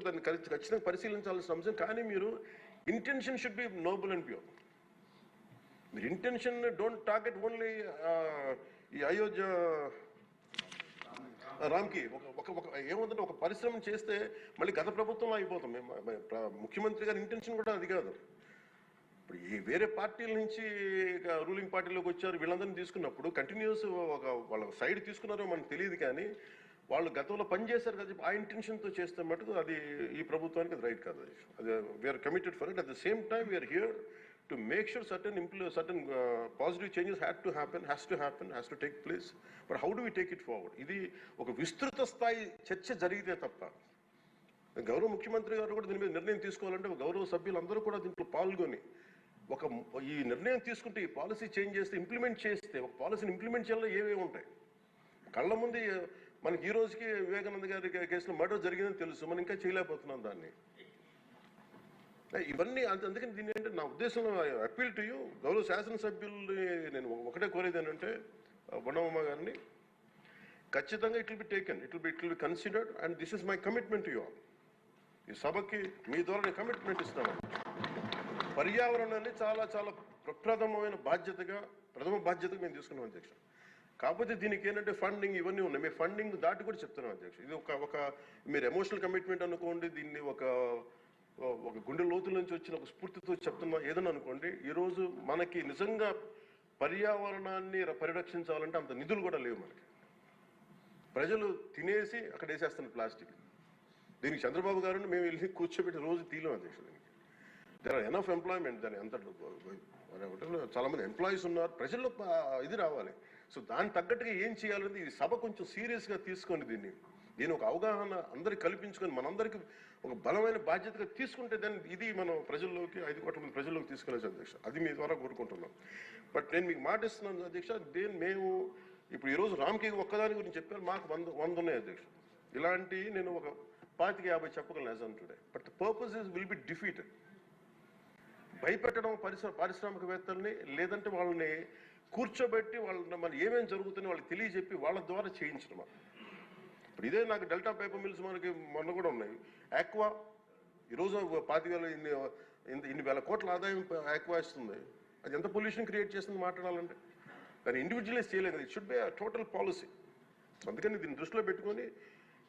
తప్పక దాన్ని ఖచ్చితంగా పరిశీలించాల్సిన అంశం. కానీ మీరు intention should be noble and pure మీరు ఇంటెన్షన్ డోంట్ టార్గెట్ ఓన్లీ ఈ అయోధ్య రామ్కి. ఒక ఒక ఏముందంటే ఒక పరిశ్రమ చేస్తే మళ్ళీ గత ప్రభుత్వంలో అయిపోతాం. మేము ముఖ్యమంత్రి గారి ఇంటెన్షన్ కూడా అది కాదు. ఇప్పుడు ఈ వేరే పార్టీల నుంచి రూలింగ్ పార్టీలోకి వచ్చారు. వీళ్ళందరినీ తీసుకున్నప్పుడు కంటిన్యూస్ ఒక వాళ్ళ సైడ్ తీసుకున్నారో మనకు తెలియదు కానీ వాళ్ళు గతంలో పనిచేశారు కదా ఆ ఇంటెన్షన్తో చేస్తే మటుకు అది ఈ ప్రభుత్వానికి అది రైట్ కాదు అది we're committed for it at the same time we're here to make sure certain improve certain positive changes had to happen has to happen has to take place but how do we take it forward ఇది ఒక విస్తృత స్థాయి చర్చ జరిగితే తప్ప గౌరవ ముఖ్యమంత్రి గారు కూడా దీని మీద నిర్ణయం తీసుకోవాలంటే గౌరవ సభ్యులందరూ కూడా దీంట్లో పాల్గొని ఒక ఈ నిర్ణయం తీసుకుంటే ఈ పాలసీ చేంజ్ చేస్తే ఇంప్లిమెంట్ చేస్తే ఒక పాలసీని ఇంప్లిమెంట్ చేయాలో ఏమేమి ఉంటాయి? కళ్ళ ముందు మనకి ఈ రోజుకి వివేకానంద గారి కేసులో మర్డర్ జరిగిందని తెలుసు. మనం ఇంకా చేయలేకపోతున్నాం దాన్ని. ఇవన్నీ అంత అందుకని దీన్ని ఏంటంటే నా ఉద్దేశంలో అప్పీల్ టు యూ గౌరవ శాసనసభ్యుల్ని నేను ఒకటే కోరేది ఏంటంటే బొండమ్మ గారిని ఖచ్చితంగా it will be taken it will be it will be considered and this is my commitment to you ఈ సభకి మీ ద్వారా నేను కమిట్మెంట్ ఇస్తాను పర్యావరణాన్ని చాలా చాలా ప్రప్రథమమైన బాధ్యతగా ప్రథమ బాధ్యతగా మేము తీసుకున్నాం అధ్యక్ష. కాకపోతే దీనికి ఏంటంటే ఫండింగ్ ఇవన్నీ ఉన్నాయి. మేము ఫండింగ్ దాటి కూడా చెప్తున్నాం అధ్యక్ష. ఇది ఒక ఒక మీరు ఎమోషనల్ కమిట్మెంట్ అనుకోండి దీన్ని ఒక ఒక గుండె లోతుల నుంచి వచ్చిన ఒక స్ఫూర్తితో చెప్తున్నా ఏదన్నా అనుకోండి ఈరోజు మనకి నిజంగా పర్యావరణాన్ని పరిరక్షించాలంటే అంత నిధులు కూడా లేవు మనకి. ప్రజలు తినేసి అక్కడ వేసేస్తున్నారు ప్లాస్టిక్. దీనికి చంద్రబాబు గారిని మేము వెళ్ళి కూర్చోబెట్టి రోజు తీలం అధ్యక్షుడు దీనికి. దర్ ఆర్ ఎనఫ్ ఎంప్లాయ్మెంట్ దాని అంత చాలా మంది ఎంప్లాయీస్ ఉన్నారు. ప్రజల్లో ఇది రావాలి. సో దానికి తగ్గట్టుగా ఏం చేయాలనేది ఈ సభ కొంచెం సీరియస్గా తీసుకోండి దీన్ని. దీని ఒక అవగాహన అందరికి కల్పించుకొని మనందరికీ ఒక బలమైన బాధ్యతగా తీసుకుంటే దాన్ని ఇది మనం ప్రజల్లోకి ఐదు కోట్ల మంది ప్రజల్లోకి తీసుకెళ్ళచ్చు అధ్యక్ష. అది మీ ద్వారా కోరుకుంటున్నాం. బట్ నేను మీకు మాట ఇస్తున్నాను అధ్యక్ష దేని మేము ఇప్పుడు ఈరోజు రామ్కి ఒక్కదాని గురించి చెప్పారు మాకు వంద వంద ఉన్నాయి అధ్యక్ష. ఇలాంటి నేను ఒక పాతిక యాభై చెప్పగలను as today. But the purpose is will be defeated. భయపెట్టడం పరిశ్రమ పారిశ్రామికవేత్తల్ని లేదంటే వాళ్ళని కూర్చోబెట్టి వాళ్ళని మరి ఏమేమి జరుగుతుందో వాళ్ళకి తెలియజెప్పి వాళ్ళ ద్వారా చేయించడం ఇప్పుడు ఇదే నాకు డెల్టా పేపర్ మిల్స్ మనకి మొన్న కూడా ఉన్నాయి. ఆక్వా ఈరోజు పాతి వేల ఇన్ని ఇన్ని- ఇన్ని వేల కోట్ల ఆదాయం ఆక్వా ఇస్తుంది. అది ఎంత పొల్యూషన్ క్రియేట్ చేస్తుంది మాట్లాడాలంటే? దాన్ని ఇండివిజువలైజ్ చేయలేదు. కదా it should be total policy అందుకని దీన్ని దృష్టిలో పెట్టుకొని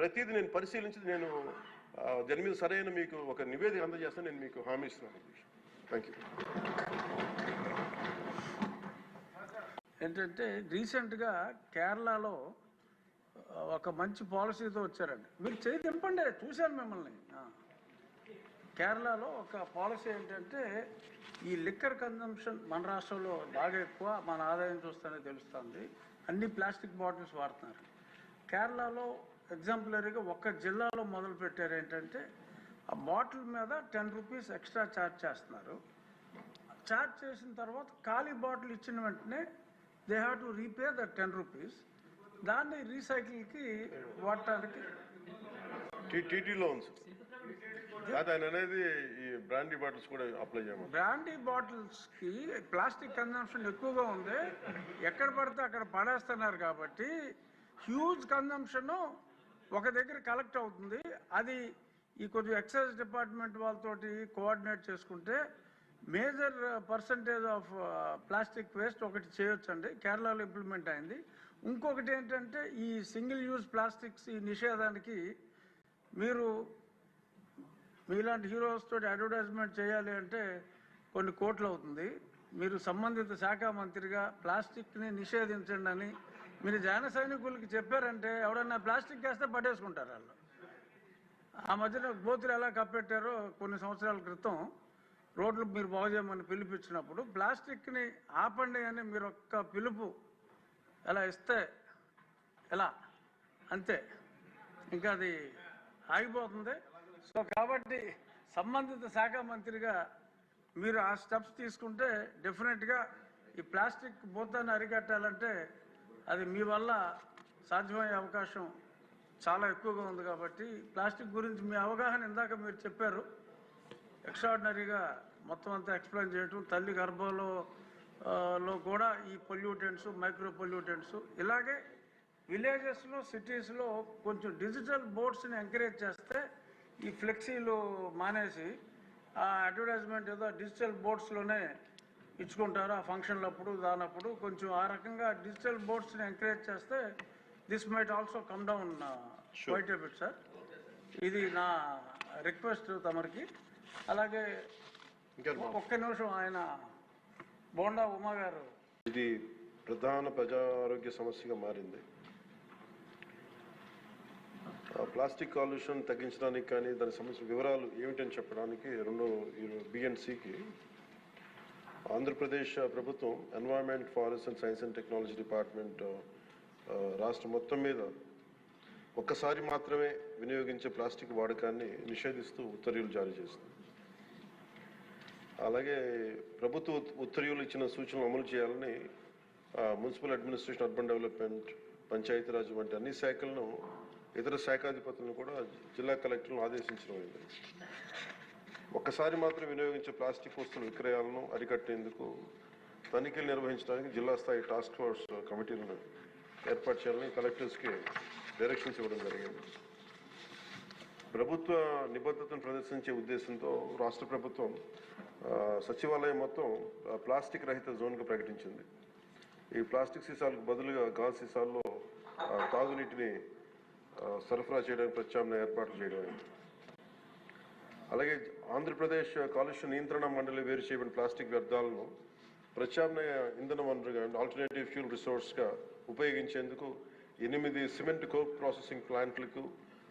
ప్రతిదీ నేను పరిశీలించి నేను దాని మీద సరైన మీకు ఒక నివేదిక అందజేస్తాను. నేను మీకు హామీ ఇస్తున్నాను. థ్యాంక్ యూ ఏంటంటే రీసెంట్గా కేరళలో ఒక మంచి పాలసీతో వచ్చారండి. మీరు చేయి తెంపండి చూశాను మిమ్మల్ని. కేరళలో ఒక పాలసీ ఏంటంటే ఈ లిక్కర్ కన్జంప్షన్ మన రాష్ట్రంలో బాగా ఎక్కువ మన ఆదాయం చూస్తేనే తెలుస్తుంది. అన్ని ప్లాస్టిక్ బాటిల్స్ వాడుతున్నారు. కేరళలో ఎగ్జాంపులరీగా ఒక్క జిల్లాలో మొదలు పెట్టారు ఏంటంటే ఆ బాటిల్ మీద టెన్ రూపీస్ ఎక్స్ట్రా ఛార్జ్ చేస్తున్నారు. ఛార్జ్ చేసిన తర్వాత ఖాళీ బాటిల్ ఇచ్చిన వెంటనే they have to repay the ten rupees దాన్ని రీసైకిల్కి వాడటానికి అది ఆయన అనేది ఈ బ్రాండీ బాటిల్స్ కూడా అప్లై చేయమని బ్రాండీ బాటిల్స్కి ప్లాస్టిక్ కన్జంప్షన్ ఎక్కువగా ఉంది. ఎక్కడ పడితే అక్కడ పడేస్తున్నారు కాబట్టి హ్యూజ్ కన్జంప్షన్ ఒక దగ్గర కలెక్ట్ అవుతుంది. అది ఈ కొద్దిగా ఎక్సైజ్ డిపార్ట్మెంట్ వాళ్ళతోటి కోఆర్డినేట్ చేసుకుంటే major percentage of plastic waste ఒకటి చేయొచ్చండి. కేరళలో ఇంప్లిమెంట్ అయింది. ఇంకొకటి ఏంటంటే ఈ సింగిల్ యూజ్ ప్లాస్టిక్స్ ఈ నిషేధానికి మీరు మీలాంటి హీరోస్ తోటి అడ్వర్టైజ్మెంట్ చేయాలి అంటే కొన్ని కోట్లు అవుతుంది. మీరు సంబంధిత శాఖ మంత్రిగా ప్లాస్టిక్ని నిషేధించండి అని మీరు జన సైనికులకి చెప్పారంటే ఎవడన్నా ప్లాస్టిక్ వేస్తే పట్టేసుకుంటారు వాళ్ళు. ఆ మధ్యన గోతులు ఎలా కప్పెట్టారో కొన్ని సంవత్సరాల క్రితం రోడ్లు మీరు బాగు చేయమని పిలిపించినప్పుడు ప్లాస్టిక్ని ఆపండి అని మీరు ఒక్క పిలుపు ఎలా ఇస్తే ఎలా? అంతే. ఇంకా అది ఆగిపోతుంది. సో కాబట్టి సంబంధిత శాఖ మంత్రిగా మీరు ఆ స్టెప్స్ తీసుకుంటే డెఫినెట్గా ఈ ప్లాస్టిక్ బోతాన్ని అరికట్టాలంటే అది మీ వల్ల సాధ్యమయ్యే అవకాశం చాలా ఎక్కువగా ఉంది కాబట్టి ప్లాస్టిక్ గురించి మీ అవగాహన ఇందాక మీరు చెప్పారు. ఎక్స్ట్రాడినరీగా మొత్తం అంతా ఎక్స్ప్లెయిన్ చేయటం తల్లి గర్భంలో లో కూడా ఈ పొల్యూటెంట్స్ మైక్రో పొల్యూటెంట్స్ ఇలాగే విలేజెస్లో సిటీస్లో కొంచెం డిజిటల్ బోర్డ్స్ని ఎంకరేజ్ చేస్తే ఈ ఫ్లెక్సీలు మానేసి ఆ అడ్వర్టైజ్మెంట్ ఏదో డిజిటల్ బోర్డ్స్లోనే ఇచ్చుకుంటారు. ఆ ఫంక్షన్లప్పుడు దానప్పుడు కొంచెం ఆ రకంగా డిజిటల్ బోర్డ్స్ని ఎంకరేజ్ చేస్తే this might also come down. Quite bit sir. ఇది నా రిక్వెస్ట్ తమరికి. అలాగే ఒక్క నిమిషం ఆయన బోండా ఉమా గారు. ఇది ప్రధాన ప్రజా ఆరోగ్య సమస్యగా మారింది. ప్లాస్టిక్ కాలుష్యం తగ్గించడానికి కానీ దాని సమస్య వివరాలు ఏమిటని చెప్పడానికి రెండు బిఎన్సికి ఆంధ్రప్రదేశ్ ప్రభుత్వం environment forest and science and technology department రాష్ట్ర మొత్తం మీద ఒక్కసారి మాత్రమే వినియోగించే ప్లాస్టిక్ వాడకాన్ని నిషేధిస్తూ ఉత్తర్వులు జారీ చేస్తుంది. అలాగే ప్రభుత్వ ఉత్తర్వులు ఇచ్చిన సూచనలు అమలు చేయాలని municipal administration urban development Panchayati Raj వంటి అన్ని శాఖలను ఇతర శాఖాధిపతులను కూడా జిల్లా కలెక్టర్లను ఆదేశించడం అయింది. ఒక్కసారి మాత్రం వినియోగించే ప్లాస్టిక్ వస్తువుల విక్రయాలను అరికట్టేందుకు తనిఖీలు నిర్వహించడానికి జిల్లా స్థాయి టాస్క్ ఫోర్స్ కమిటీలను ఏర్పాటు చేయాలని కలెక్టర్స్కి డైరెక్షన్స్ ఇవ్వడం జరిగింది. ప్రభుత్వ నిబద్ధతను ప్రదర్శించే ఉద్దేశంతో రాష్ట్ర ప్రభుత్వం సచివాలయం మొత్తం ప్లాస్టిక్ రహిత జోన్గా ప్రకటించింది. ఈ ప్లాస్టిక్ సీసాలకు బదులుగా గాజు సీసాల్లో తాగునీటిని సరఫరా చేయడానికి ప్రత్యామ్నాయ ఏర్పాట్లు చేయడం అలాగే ఆంధ్రప్రదేశ్ కాలుష్య నియంత్రణ మండలి వేరు చేయబడిన ప్లాస్టిక్ వ్యర్థాలను ప్రత్యామ్నాయ ఇంధన వనరుగా ఆల్టర్నేటివ్ ఫ్యూల్ రిసోర్స్గా ఉపయోగించేందుకు ఎనిమిది సిమెంట్ కోక్ ప్రాసెసింగ్ ప్లాంట్లకు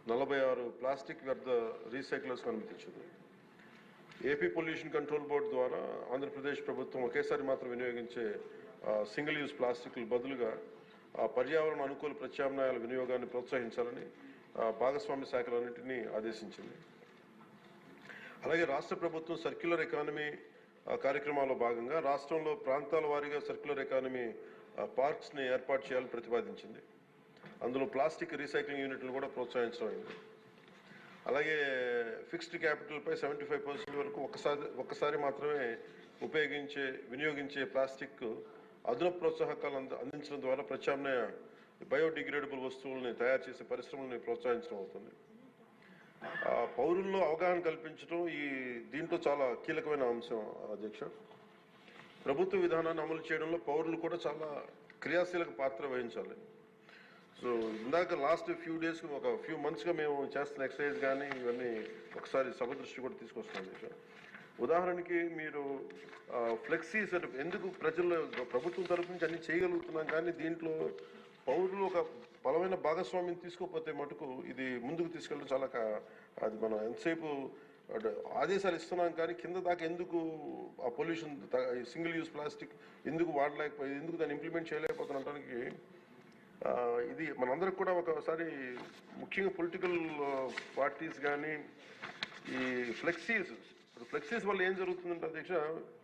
నలభై ఆరు ప్లాస్టిక్ వ్యర్థ రీసైక్లర్స్ అనుమతించింది. ఏపీ పొల్యూషన్ కంట్రోల్ బోర్డు ద్వారా ఆంధ్రప్రదేశ్ ప్రభుత్వం ఒకేసారి మాత్రం వినియోగించే సింగిల్ యూజ్ ప్లాస్టిక్లు బదులుగా ఆ, పర్యావరణ అనుకూల ప్రత్యామ్నాయాల వినియోగాన్ని ప్రోత్సహించాలని భాగస్వామ్య శాఖలన్నింటినీ ఆదేశించింది. అలాగే రాష్ట్ర ప్రభుత్వం సర్క్యులర్ ఎకానమీ కార్యక్రమాల్లో భాగంగా రాష్ట్రంలో ప్రాంతాల వారీగా సర్క్యులర్ ఎకానమీ పార్క్స్ని ఏర్పాటు చేయాలని ప్రతిపాదించింది. అందులో ప్లాస్టిక్ రీసైక్లింగ్ యూనిట్లు కూడా ప్రోత్సహించడం అయింది. అలాగే ఫిక్స్డ్ క్యాపిటల్పై సెవెంటీ ఫైవ్ పర్సెంట్ వరకు ఒకసారి ఒక్కసారి మాత్రమే ఉపయోగించే వినియోగించే ప్లాస్టిక్ అదనపు ప్రోత్సాహకాలు అంద అందించడం ద్వారా ప్రత్యామ్నాయ బయోడిగ్రేడబుల్ వస్తువుల్ని తయారు చేసే పరిశ్రమల్ని ప్రోత్సహించడం అవుతుంది. పౌరుల్లో అవగాహన కల్పించడం ఈ దీంట్లో చాలా కీలకమైన అంశం అధ్యక్ష. ప్రభుత్వ విధానాన్ని అమలు చేయడంలో పౌరులు కూడా చాలా క్రియాశీలక పాత్ర వహించాలి. సో ఇందాక లాస్ట్ ఫ్యూ డేస్ ఒక ఫ్యూ మంత్స్గా మేము చేస్తున్న ఎక్సర్సైజ్ కానీ ఇవన్నీ ఒకసారి సభ దృష్టి కూడా తీసుకొస్తాం అధ్యక్ష. ఉదాహరణకి మీరు ఫ్లెక్సీ సర్ ఎందుకు ప్రజల్లో ప్రభుత్వం తరపు నుంచి అన్ని చేయగలుగుతున్నాం కానీ దీంట్లో పౌరులు ఒక బలమైన భాగస్వామ్యం తీసుకోకపోతే మటుకు ఇది ముందుకు తీసుకెళ్ళడం చాలా అది మనం ఎంతసేపు ఆదేశాలు ఇస్తున్నాం కానీ కింద దాకా ఎందుకు ఆ పొల్యూషన్ సింగిల్ యూజ్ ప్లాస్టిక్ ఎందుకు వాడలేకపోయి ఎందుకు దాన్ని ఇంప్లిమెంట్ చేయలేకపోతున్నటానికి ఇది మనందరికి కూడా ఒకసారి ముఖ్యంగా పొలిటికల్ పార్టీస్ కానీ ఈ ఫ్లెక్సీస్ ఫ్లెక్సీస్ వల్ల ఏం జరుగుతుందంటే అధ్యక్ష